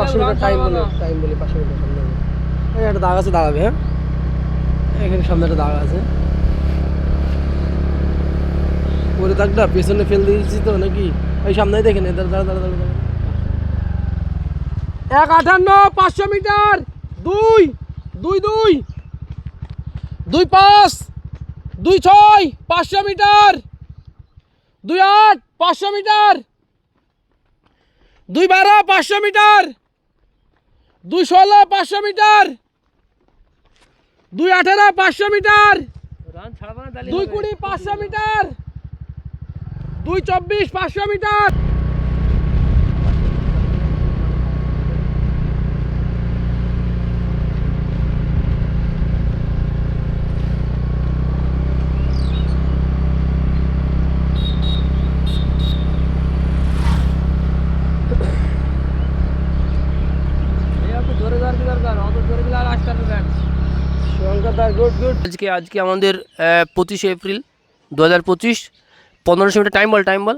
পাঁচশো মিটার সামনে হবে। এই একটা দাগ আছে দাঁড়াবে হ্যাঁ এখানে সামনে একটা দাগ আছে দাগটা পেছনে ফেল দিয়েছি তো নাকি ওই সামনেই দেখেন দাঁড়া দাঁড়া দাঁড়া দাঁড়া দাঁড়া। এক আটান্ন পাঁচশো মিটার দুই দুই দুই দুই পাঁচ দুই ছয় পাঁচশো মিটার। দুই আট পাঁচশো মিটার। দুই বারো পাঁচশো মিটার। দুই ষোলো পাঁচশো মিটার। দুই আঠেরো পাঁচশো মিটার। দুই। কুড়ি পাঁচশো মিটার। দুই চব্বিশ পাঁচশো মিটার এই একটু জোরে দেওয়ার কি দরকার অত জোরে দিলে আর আসতে হবে ব্যাট শঙ্কর গুড গুড আজকে আজকে আমাদের পঁচিশে এপ্রিল দু হাজার পঁচিশ। পনেরোশো মিটার টাইম বল টাইম বল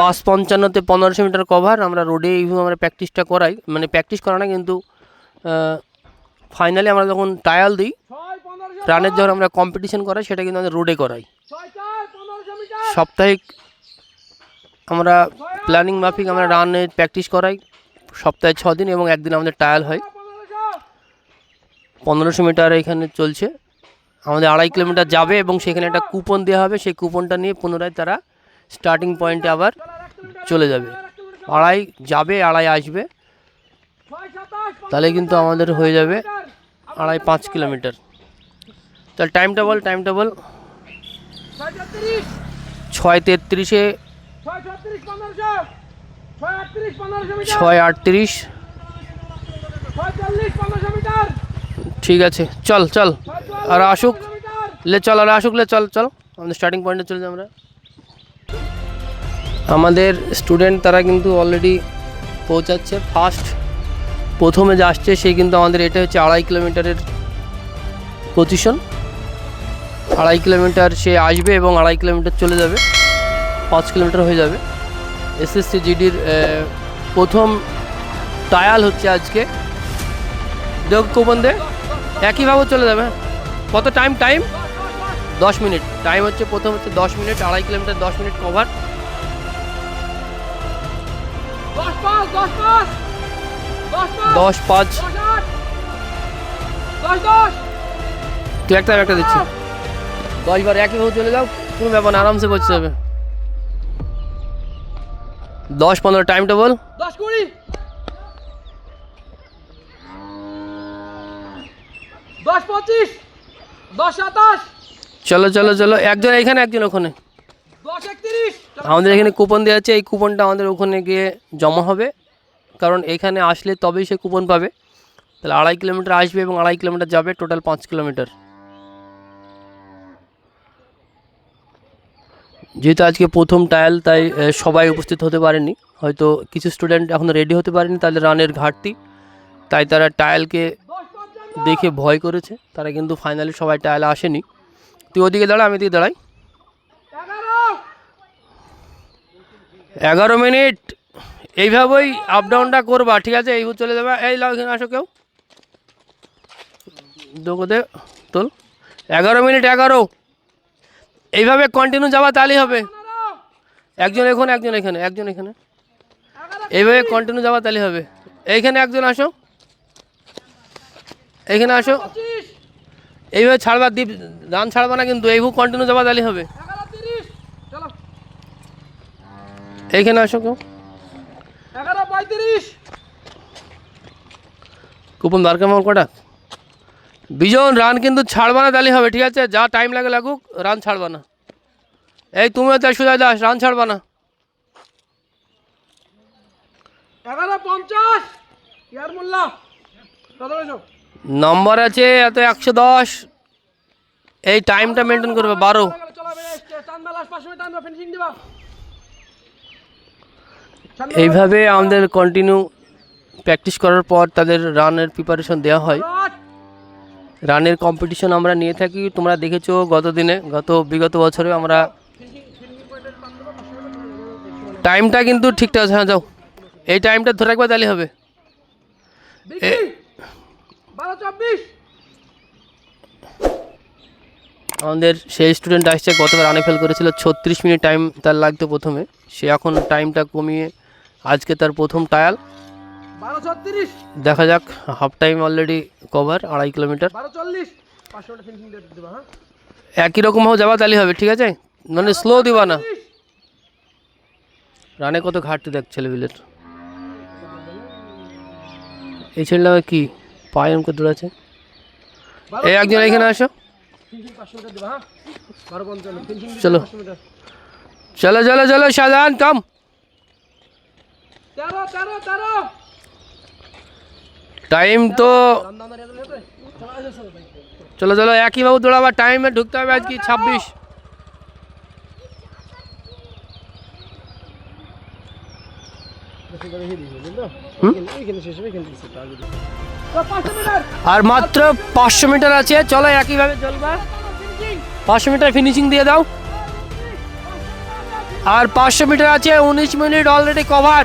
পাঁচ পঞ্চান্নতে পনেরোশো মিটার। কভার আমরা রোডে এইভাবে আমরা প্র্যাকটিসটা করাই। মানে প্র্যাকটিস করা না কিন্তু ফাইনালি আমরা যখন ট্রায়াল দিই রানের যখন আমরা কম্পিটিশন করাই সেটা কিন্তু আমাদের রোডে করাই। সাপ্তাহিক আমরা প্ল্যানিং মাফিক আমরা রানের প্র্যাকটিস করাই। সপ্তাহে ছ দিন এবং একদিন আমাদের ট্রায়াল হয়। পনেরোশো মিটার এখানে চলছে। আমাদের আড়াই কিলোমিটার যাবে এবং সেখানে একটা কুপন দেওয়া হবে। সেই কুপনটা নিয়ে পুনরায় তারা স্টার্টিং পয়েন্টে আবার চলে যাবে। আড়াই যাবে, আড়াই আসবে। তাহলে কিন্তু আমাদের হয়ে যাবে আড়াই পাঁচ কিলোমিটার। তাহলে টাইম টেবল টাইমটা বল ছয় তেত্রিশে ছয় আটত্রিশ। ঠিক আছে, চল চল। আর আসুক, লে চল, আর আসুক, লে চল চল। আমাদের স্টার্টিং পয়েন্টে চলে যাই আমরা। আমাদের স্টুডেন্ট তারা কিন্তু অলরেডি পৌঁছাচ্ছে। ফার্স্ট প্রথমে যে আসছে, সে কিন্তু আমাদের এটা হচ্ছে আড়াই কিলোমিটারের পজিশন আড়াই কিলোমিটার সে আসবে এবং আড়াই কিলোমিটার চলে যাবে। পাঁচ কিলোমিটার হয়ে যাবে। এসএসসি জিডির প্রথম ট্রায়াল হচ্ছে আজকে। দেখ, কোপন দে। একইভাবে চলে যাবে। কত টাইম টাইম দশ মিনিট। টাইম হচ্ছে প্রথম হচ্ছে দশ মিনিট আড়াই কিলোমিটার দশ মিনিট কভার দশ পাঁচ তুই একটা একটা দিচ্ছি। দশ বার একইভাবে চলে যাও কোনো ব্যাপার আরামসে করতে হবে দশ পনেরো টাইমটা বল। দশ কুড়ি। দশ পঁচিশ দশ সাতাশ। চলো চলো চলো। একজন এখানে একজন ওখানে। আমাদের এখানে কুপন দেওয়া আছে এই কুপনটা আমাদের ওখানে গিয়ে জমা হবে। কারণ এখানে আসলে তবেই সে কুপন পাবে। তাহলে আড়াই কিলোমিটার আসবে এবং আড়াই কিলোমিটার যাবে টোটাল পাঁচ কিলোমিটার। যেহেতু আজকে প্রথম ট্রায়াল তাই সবাই উপস্থিত হতে পারেনি। হয়তো কিছু স্টুডেন্ট এখনও রেডি হতে পারেনি তাদের রানের ঘাটতি। তাই তারা পঞ্চান্ন দেখে ভয় করেছে। তারা কিন্তু ফাইনালি সবাই ট্রায়ালে আসেনি। তুই ওদিকে দাঁড়া, আমি এদিকে দাঁড়াই। এগারো মিনিট। এইভাবেই আপ ডাউনটা করবা, ঠিক আছে? এই চলে যাবে। এই লাও, এখানে আসো কেউ। দোকোতে তোল। এগারো মিনিট, এগারো। এইভাবে কন্টিনিউ যাওয়া তাহলেই হবে। একজন এখন, একজন এখানে একজন এখানে। এইভাবে কন্টিনিউ যাওয়া তাহলেই হবে। এইখানে একজন আসো। এইখানে আসো। এইভাবে ছাড়বা, দ্বীপ রান ছাড়বা না কিন্তু, এইভাবে কন্টিনিউ যাওয়া তাহলেই হবে। এইখানে আসো কেউ। কুপন দরকার আমার কটা? বিজন, রান কিন্তু ছাড়বা না তাহলে হবে, ঠিক আছে? যা টাইম লাগে লাগুক, রান ছাড়বা না। এই তুমিও তাই সুজয় দাস রান ছাড়বা না। এগারো পঞ্চাশ, ইয়ার মোল্লা। নম্বর আছে, এত একশো দশ। এই টাইমটা মেনটেন করবে, বারো। এইভাবে আমাদের কন্টিনিউ প্র্যাকটিস করার পর তাদের রানের প্রিপারেশন দেওয়া হয়। রানের কম্পিটিশন আমরা নিয়ে থাকি। তোমরা দেখেছ গত দিনে, গত বিগত বছরে আমরা টাইমটা কিন্তু ঠিকঠাক হ্যাঁ যাও। এই টাইমটা ধরে রাখবে তাহলে হবে। বারো চব্বিশ। আমাদের সেই স্টুডেন্ট আসছে গতবার রানে ফেল করেছিল ছত্রিশ মিনিট টাইম তার লাগতো প্রথমে। সে এখন টাইমটা কমিয়ে আজকে তার প্রথম টায়াল দেখা যাক হাফ টাইম অলরেডি কভার আড়াই কিলোমিটার একই রকম হ্যাঁ? একই রকমভাবে যাবা তাহলে হবে ঠিক আছে? মানে স্লো দিবা না। রানে কত ঘাটতি দেখ ছেলেপিলের। এই ছেলেটা কি? পায়ে অঙ্ক দৌড়াচ্ছে এই একজন এখানে আসো। হ্যাঁ? চলো। চলো চলো চলো শাহজাহান কাম। তেরো তেরো তেরো টাইম তো চলো চলো চলো একইভাবে দৌড়াবা। টাইমে ঢুকতে হবে আজকে ছাব্বিশ। হুম? আর মাত্র পাঁচশো মিটার আছে। চলো একইভাবে চলবা পাঁচশো মিটার ফিনিশিং দিয়ে দাও। আর পাঁচশো মিটার আছে উনিশ মিনিট অলরেডি কভার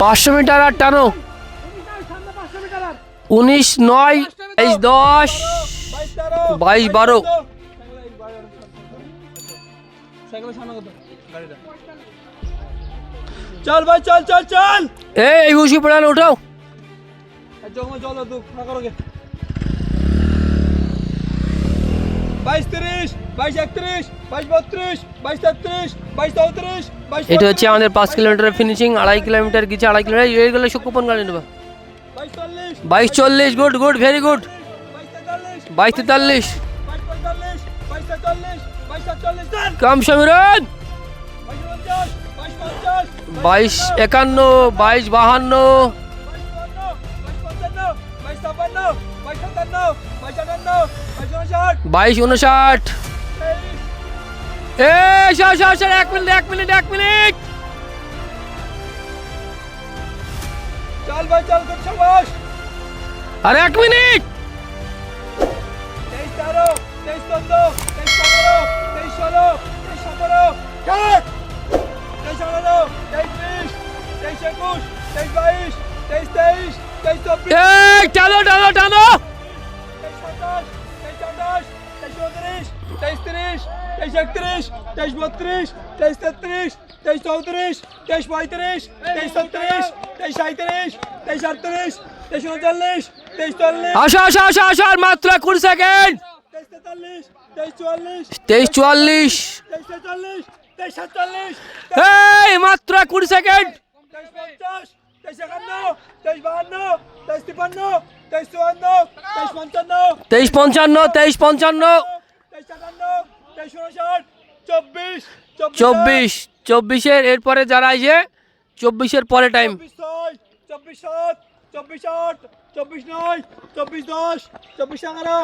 পাঁচশো মিটার আর টানো। উনিশ নয় তেইশ দশ বাইশ বারো। সাইকেলের সামনে কত? গাড়িটা। চল ভাই চল চল চল। এই উসি পড়ানো উঠাও। চল তু না করো বাইশ তিরিশ বাইশ একত্রিশ বাইশ বত্রিশ বাইশ তেত্রিশ বাইশ চৌত্রিশ বাইশ এটা হচ্ছে আমাদের পাঁচ কিলোমিটার ফিনিশিং আড়াই কিলোমিটার গেছে আড়াই কিলোমিটার এইগুলো সব কুপন গাড়ি নেবা। বাইশ চল্লিশ বাইশ চল্লিশ গুড গুড ভেরি গুড বাইশ তেতাল্লিশ বাইশ তেতাল্লিশ। কম সমীরন বাইশ একান্ন বাইশ বাহান্ন। বাইশ উনষাট এ সর সর সর এক মিনিট এক মিনিট এক মিনিট। চল ভাই চল খুব সাবাস আর এক মিনিট। তেইশ তেরো তেইশ চোদ্দ। ষোলো তেইশ সতেরো কাট তেইশ আঠারো তেইশ বিশ তেইশ একুশ তেইশ বাইশ তেইশ তেইশ তেইশ চব্বিশ। টানো টানো টানো! তেইশ সাতাশ তেইশ আঠাশ তেইশ উনত্রিশ তেইশ তিরিশ তেইশ একত্রিশ তেইশ বত্রিশ তেইশ তেত্রিশ তেইশ চৌত্রিশ তেইশ পঁয়ত্রিশ তেইশ ছত্রিশ তেইশ সাঁত্রিশ তেইশ আটত্রিশ তেইশ উনচল্লিশ তেইশ চল্লিশ। আসো আসো আসো আসো মাত্র কুড়ি সেকেন্ড। তেইশ তেতাল্লিশ তেইশ চুয়াল্লিশ। এই মাত্র কুড়ি সেকেন্ড। তেইশ পঞ্চান্ন। তেইশ পঞ্চান্ন চব্বিশ। চব্বিশ চব্বিশের এরপরে যারা আইছে চব্বিশের পরে টাইম চব্বিশ চব্বিশ সাত। চব্বিশ আট। চব্বিশ নয়। চব্বিশ দশ। চব্বিশ এগারো।